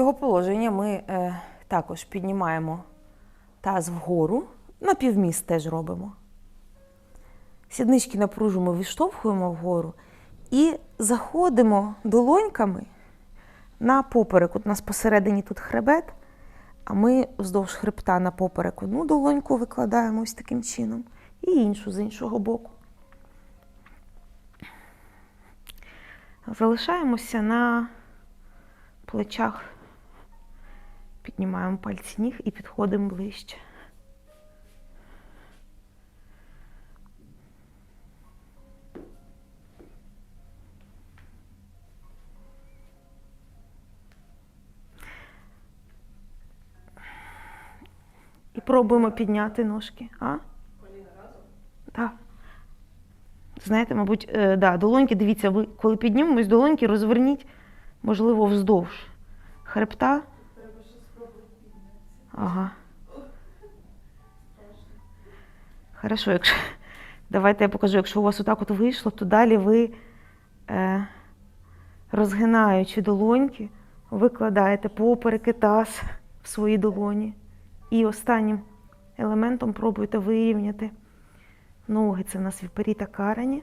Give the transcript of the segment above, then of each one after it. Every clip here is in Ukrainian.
цього положення ми е, також піднімаємо таз вгору, на півміст теж робимо. Сіднички напружимо, відштовхуємо вгору і заходимо долоньками на поперек. От у нас посередині тут хребет, а ми вздовж хребта на поперек одну долоньку викладаємо ось таким чином, і іншу з іншого боку. Залишаємося на плечах, піднімаємо пальці ніг і підходимо ближче. І пробуємо підняти ножки. А? Так. Знаєте, мабуть, е, да, долоньки, дивіться, ви коли піднімемось, долоньки розверніть, можливо, вздовж хребта. Ага. Хорошо, якщо... давайте я покажу, якщо у вас отак от вийшло, то далі ви, е, розгинаючи долоньки, викладаєте попереки таз в свої долоні. І останнім елементом пробуйте вирівняти ноги. Це в нас віперіта карані.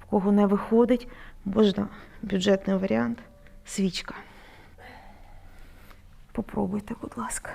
В кого не виходить, можна бюджетний варіант свічка. Попробуйте, будь ласка.